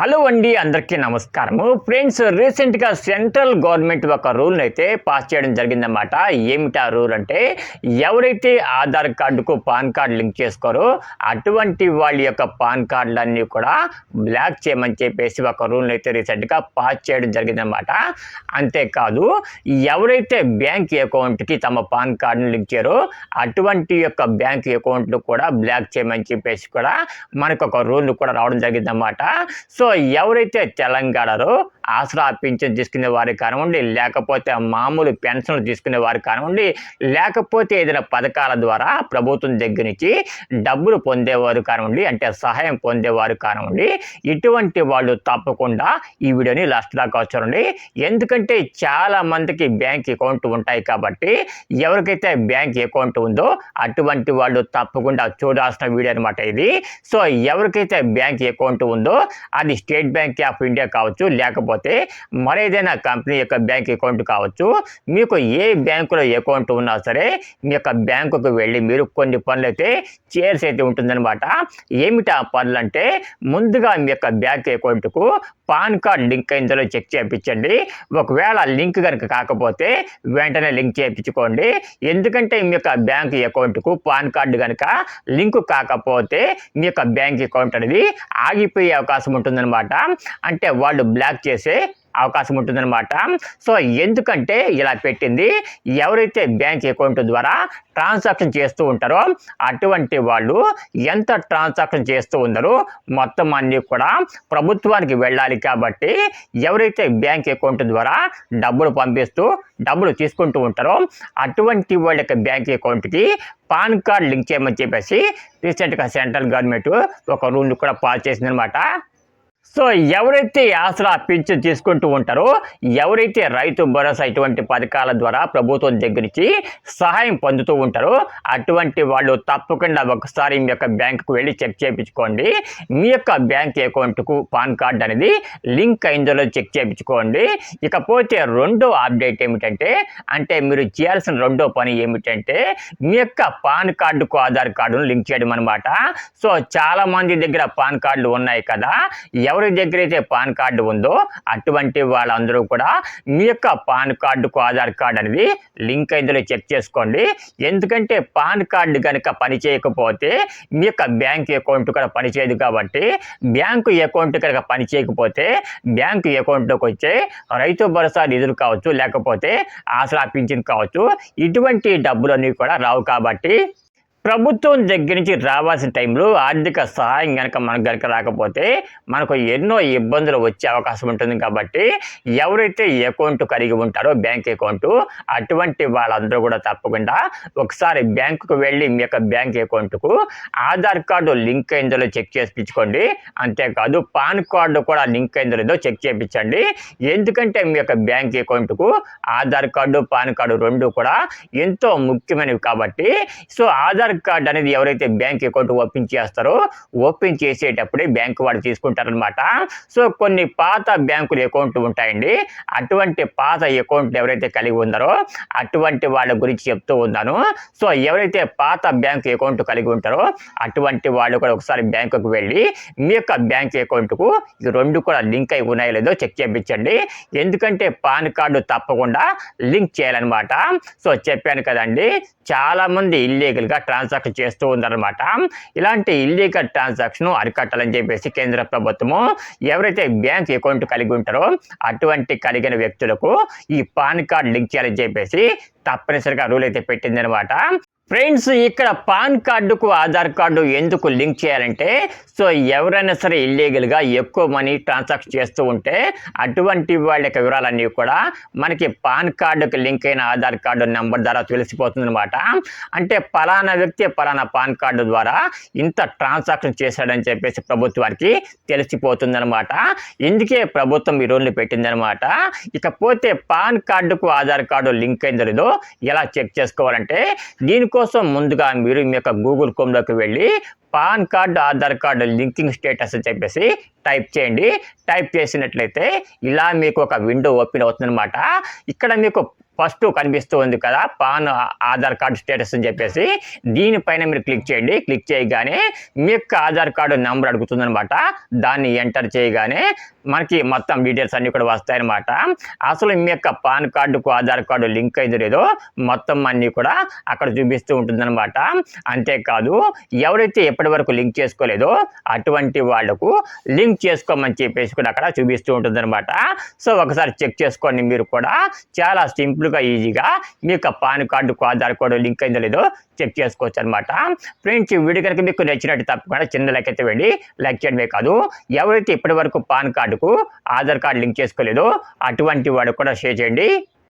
Hello అండి అందరికీ నమస్కారము. ఫ్రెండ్స్ రీసెంట్గా సెంట్రల్ గవర్నమెంట్ ఒక రూల్ని అయితే పాస్ చేయడం జరిగిందన్నమాట. ఏమిటా రూల్ అంటే ఎవరైతే ఆధార్ కార్డుకు పాన్ కార్డు లింక్ చేసుకోరో అటువంటి వాళ్ళ యొక్క పాన్ కార్డులన్నీ కూడా బ్లాక్ చేయమని చెప్పేసి ఒక రూల్ని అయితే రీసెంట్గా పాస్ చేయడం జరిగిందన్నమాట. అంతేకాదు ఎవరైతే బ్యాంక్ అకౌంట్కి తమ పాన్ కార్డును లింక్ చేయరో అటువంటి యొక్క బ్యాంక్ అకౌంట్లు కూడా బ్లాక్ చేయమని చెప్పేసి కూడా మనకు ఒక రూల్ కూడా రావడం జరిగిందన్నమాట. సో ఎవరైతే తెలంగాణలో ఆసరా పింఛన్ తీసుకునే వారికి కానివ్వండి లేకపోతే మామూలు పెన్షన్లు తీసుకునే వారికి కానివ్వండి లేకపోతే ఏదైనా పథకాల ద్వారా ప్రభుత్వం దగ్గర నుంచి డబ్బులు పొందేవారు కానివ్వండి అంటే సహాయం పొందేవారు కానివ్వండి ఇటువంటి వాళ్ళు తప్పకుండా ఈ వీడియోని లాస్ట్ దాకా వచ్చారండి ఎందుకంటే చాలా మందికి బ్యాంక్ అకౌంట్ ఉంటాయి కాబట్టి ఎవరికైతే బ్యాంక్ అకౌంట్ ఉందో అటువంటి వాళ్ళు తప్పకుండా చూడాల్సిన వీడియో అనమాట ఇది. సో ఎవరికైతే బ్యాంక్ అకౌంట్ ఉందో అది స్టేట్ బ్యాంక్ ఆఫ్ ఇండియా కావచ్చు లేకపోతే మరేదైనా కంపెనీ యొక్క బ్యాంక్ అకౌంట్ కావచ్చు మీకు ఏ బ్యాంకులో అకౌంట్ ఉన్నా సరే మీ యొక్క బ్యాంకుకు వెళ్ళి మీరు కొన్ని పనులు అయితే చేయాల్సి అయితే ఉంటుందన్నమాట. ఏమిటి ఆ పనులు అంటే ముందుగా మీ యొక్క బ్యాంక్ అకౌంట్కు పాన్ కార్డ్ లింక్ అయిందో చెక్ చేయించండి. ఒకవేళ లింక్ కనుక కాకపోతే వెంటనే లింక్ చేయించుకోండి. ఎందుకంటే మీ యొక్క బ్యాంక్ అకౌంట్కు పాన్ కార్డు కనుక లింక్ కాకపోతే మీ యొక్క బ్యాంక్ అకౌంట్ అనేది ఆగిపోయే అవకాశం ఉంటుందన్నమాట. అంటే వాళ్ళు బ్లాక్ చేసి అవకాశం ఉంటుందన్నమాట. సో ఎందుకంటే ఇలా పెట్టింది ఎవరైతే బ్యాంక్ అకౌంట్ ద్వారా ట్రాన్సాక్షన్ చేస్తూ ఉంటారో అటువంటి వాళ్ళు ఎంత ట్రాన్సాక్షన్ చేస్తూ ఉన్నారో మొత్తం అన్నీ కూడా ప్రభుత్వానికి వెళ్ళాలి కాబట్టి ఎవరైతే బ్యాంక్ అకౌంట్ ద్వారా డబ్బులు పంపిస్తూ డబ్బులు తీసుకుంటూ ఉంటారో అటువంటి వాళ్ళ యొక్క బ్యాంక్ అకౌంట్కి పాన్ కార్డ్ లింక్ చేయమని చెప్పేసి రీసెంట్గా సెంట్రల్ గవర్నమెంట్ ఒక రూల్ కూడా పాస్ చేసిందనమాట సో ఎవరైతే ఆసరా పింఛన్ తీసుకుంటూ ఉంటారో ఎవరైతే రైతు భరోసా ఇటువంటి పథకాల ద్వారా ప్రభుత్వం దగ్గర నుంచి సహాయం పొందుతూ ఉంటారో అటువంటి వాళ్ళు తప్పకుండా ఒకసారి మీ యొక్క బ్యాంకుకు వెళ్ళి చెక్ చేయించుకోండి. మీ యొక్క బ్యాంక్ అకౌంట్కు పాన్ కార్డ్ అనేది లింక్ అయిందో చెక్ చేయించుకోండి. ఇకపోతే రెండో అప్డేట్ ఏమిటంటే అంటే మీరు చేయాల్సిన రెండో పని ఏమిటంటే మీ యొక్క పాన్ కార్డుకు ఆధార్ కార్డును లింక్ చేయడం అనమాట సో చాలామంది దగ్గర పాన్ కార్డులు ఉన్నాయి కదా ఎవరు దగ్గర అయితే పాన్ కార్డు ఉందో అటువంటి వాళ్ళందరూ కూడా మీ యొక్క పాన్ కార్డుకు ఆధార్ కార్డు అనేది లింక్ అయిందో చెక్ చేసుకోండి. ఎందుకంటే పాన్ కార్డు కనుక పని చేయకపోతే మీ యొక్క బ్యాంక్ అకౌంట్ కూడా పనిచేయదు కాబట్టి బ్యాంకు అకౌంట్ కనుక పని చేయకపోతే బ్యాంకు అకౌంట్లోకి వచ్చే రైతు భరోసా నిధులు కావచ్చు లేకపోతే ఆసరా పింఛన్ కావచ్చు ఇటువంటి డబ్బులన్నీ కూడా రావు కాబట్టి ప్రభుత్వం దగ్గర నుంచి రావాల్సిన టైంలో ఆర్థిక సహాయం కనుక మనకు కనుక రాకపోతే మనకు ఎన్నో ఇబ్బందులు వచ్చే అవకాశం ఉంటుంది కాబట్టి ఎవరైతే అకౌంట్ కలిగి ఉంటారో బ్యాంక్ అకౌంట్ అటువంటి వాళ్ళందరూ కూడా తప్పకుండా ఒకసారి బ్యాంకుకు వెళ్ళి మీ యొక్క బ్యాంక్ అకౌంట్కు ఆధార్ కార్డు లింక్ అయిందో చెక్ చేయించుకోండి. అంతేకాదు పాన్ కార్డు కూడా లింక్ అయిందో లేదో చెక్ చేయించండి. ఎందుకంటే మీ యొక్క బ్యాంక్ అకౌంట్కు ఆధార్ కార్డు పాన్ కార్డు రెండు కూడా ఎంతో ముఖ్యమైనవి కాబట్టి సో ఆధార్ కార్డ్ అనేది ఎవరైతే బ్యాంక్ అకౌంట్ ఓపెన్ చేస్తారో ఓపెన్ చేసేటప్పుడే బ్యాంక్ వాళ్ళు తీసుకుంటారనమాట సో కొన్ని పాత బ్యాంకుల అకౌంట్ ఉంటాయండి. అటువంటి పాత అకౌంట్ ఎవరైతే కలిగి ఉన్నారో అటువంటి వాళ్ళ గురించి చెప్తూ ఉన్నాను. సో ఎవరైతే పాత బ్యాంక్ అకౌంట్ కలిగి ఉంటారో అటువంటి వాళ్ళు కూడా ఒకసారి బ్యాంకుకు వెళ్ళి మీ యొక్క బ్యాంక్ అకౌంట్కు ఈ రెండు కూడా లింక్ అయి ఉన్నాయో లేదో చెక్ చేయించండి ఎందుకంటే పాన్ కార్డు తప్పకుండా లింక్ చేయాలన్నమాట. సో చెప్పాను కదండి చాలామంది ఇల్లీగల్గా ట్రాన్సాక్షన్ చేస్తూ ఉందన్నమాట. ఇలాంటి ఇల్లీగల్ ట్రాన్సాక్షన్ అరికట్టాలని చెప్పేసి కేంద్ర ప్రభుత్వము ఎవరైతే బ్యాంక్ అకౌంట్ కలిగి ఉంటారో అటువంటి కలిగిన వ్యక్తులకు ఈ పాన్ కార్డ్ లింక్ చేయాలని చెప్పేసి తప్పనిసరిగా రూల్ అయితే పెట్టిందనమాట ఫ్రెండ్స్ ఇక్కడ పాన్ కార్డుకు ఆధార్ కార్డు ఎందుకు లింక్ చేయాలంటే సో ఎవరైనా సరే ఇల్లీగల్గా ఎక్కువ మనీ ట్రాన్సాక్షన్ చేస్తూ ఉంటే అటువంటి వాళ్ళ యొక్క వివరాలన్నీ కూడా మనకి పాన్ కార్డుకు లింక్ అయిన ఆధార్ కార్డు నెంబర్ ద్వారా తెలిసిపోతుందనమాట అంటే పలానా వ్యక్తి పలానా పాన్ కార్డు ద్వారా ఇంత ట్రాన్సాక్షన్ చేశాడని చెప్పేసి ప్రభుత్వానికి తెలిసిపోతుందనమాట ఇందుకే ప్రభుత్వం ఈ రోజులు పెట్టిందనమాట ఇకపోతే పాన్ కార్డుకు ఆధార్ కార్డు లింక్ అయిందో లేదో ఎలా చెక్ చేసుకోవాలంటే దీనికో దీనికోసం ముందుగా మీరు మీ యొక్క గూగుల్ క్రోమ్లోకి వెళ్ళి PAN card Aadhaar card linking status అని చెప్పేసి టైప్ చేయండి. టైప్ చేసినట్లయితే ఇలా మీకు ఒక విండో ఓపెన్ అవుతుందన్నమాట. ఇక్కడ మీకు ఫస్ట్ కనిపిస్తూ ఉంది కదా పాన్ ఆధార్ కార్డు స్టేటస్ అని చెప్పేసి. దీనిపైన మీరు క్లిక్ చేయండి. క్లిక్ చేయగానే మీ యొక్క ఆధార్ కార్డు నెంబర్ అడుగుతుందనమాట. దాన్ని ఎంటర్ చేయగానే మనకి మొత్తం డీటెయిల్స్ అన్నీ కూడా వస్తాయన్నమాట అసలు మీ యొక్క పాన్ కార్డుకు ఆధార్ కార్డు లింక్ అయితే లేదో మొత్తం అన్నీ కూడా అక్కడ చూపిస్తూ ఉంటుందన్నమాట అంతేకాదు ఎవరైతే ఎప్పటి వరకు లింక్ చేసుకోలేదో అటువంటి వాళ్ళకు లింక్ చేసుకోమని చెప్పేసి కూడా అక్కడ చూపిస్తూ ఉంటుందన్నమాట సో ఒకసారి చెక్ చేసుకోండి మీరు కూడా. చాలా సింపుల్గా ఈజీగా మీ యొక్క PAN card Aadhaar card link అయిందో లేదో చెక్ చేసుకోవచ్చు అనమాట ఫ్రెండ్స్ ఈ వీడియో కనుక మీకు నచ్చినట్టు తప్పకుండా చిన్న లైక్ అయితే వెళ్ళి లైక్ చేయడమే కాదు ఎవరైతే ఇప్పటి వరకు పాన్ కార్డుకు ఆధార్ కార్డు లింక్ చేసుకోలేదో అటువంటి వాడు కూడా షేర్ చేయండి.